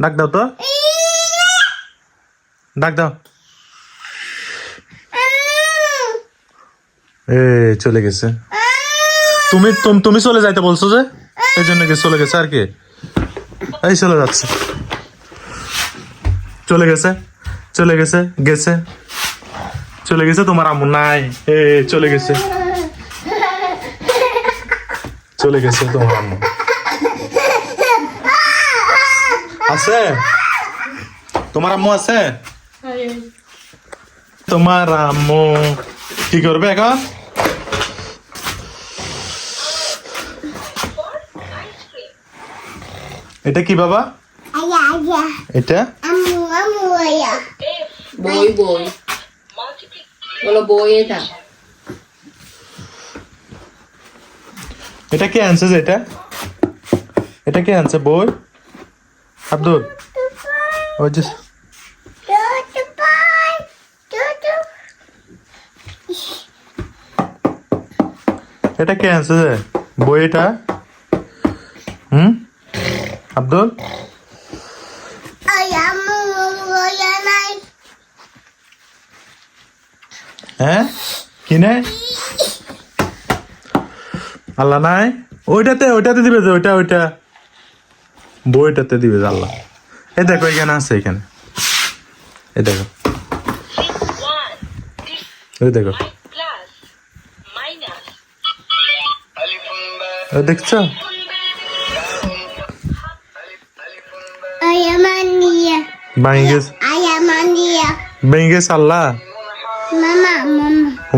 ডাক দাও তো। ডাক দাও। এ, চলে গেছে। তুমি, তুম- চলে যাইতে বলছো যে? এই জন্য চলে গেছে আর কি? এই চলে যাচ্ছে। চলে গেছে চলে গেছে গেছে। চলে গেছে, তোমার আম্মু নাই। এ, চলে গেছে। চলে গেছে তোমার আম্মু। আছে? তোমার আম্মু আছে? তোমার আম্মু। কি করবে এখন? এটা কি বাবা? এটা? আম্মু আম্মু আয়া। বই বই। বলো বই এটা। এটা কে আনছে যে এটা? এটা কে আনছে? বই? আব্দুল ওই যে এটা কে আনছে যে? বই এটা হুম? আব্দুল? হ্যাঁ? কিনে আল্লাহ নাই? ওইটাতে ওইটাতে দিবে যে, ওইটা ওইটা। বইটাতে দিবে আল্লাহ। এই দেখো এখানে আছে এখানে। এই দেখো। ওই দেখো। দেখছ? গেছে আল্লাহ? মামা মামা। ও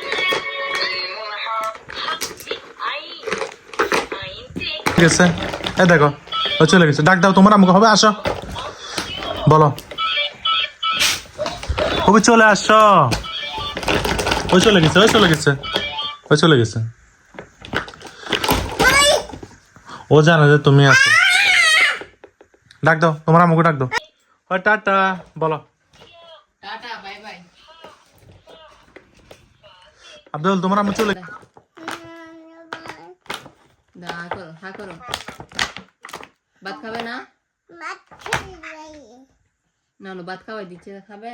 Jimun ha Hakbi Ain Ain te ঠিক আছে এই দেখো চলে গেছে। ডাক দাও তোমার আমাকে হবে আসো। বলো। ওকে চলে আসো। ওই চলে গেছে ওই চলে গেছে। ওই চলে গেছে। ও জানে যে তুমি আছো। ডাক দাও তোমার আমাকে ডাক দাও। ওই টাটা বলো। Tata bye bye. আব্দুল তোমার আমি চলে দা করো হা করো। ভাত খাবে না? না না ভাত খাওয়াই দিচ্ছে খাবে?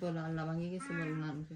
বলো আল্লাহ ভাঙিয়ে গেছে বলো না আমাকে।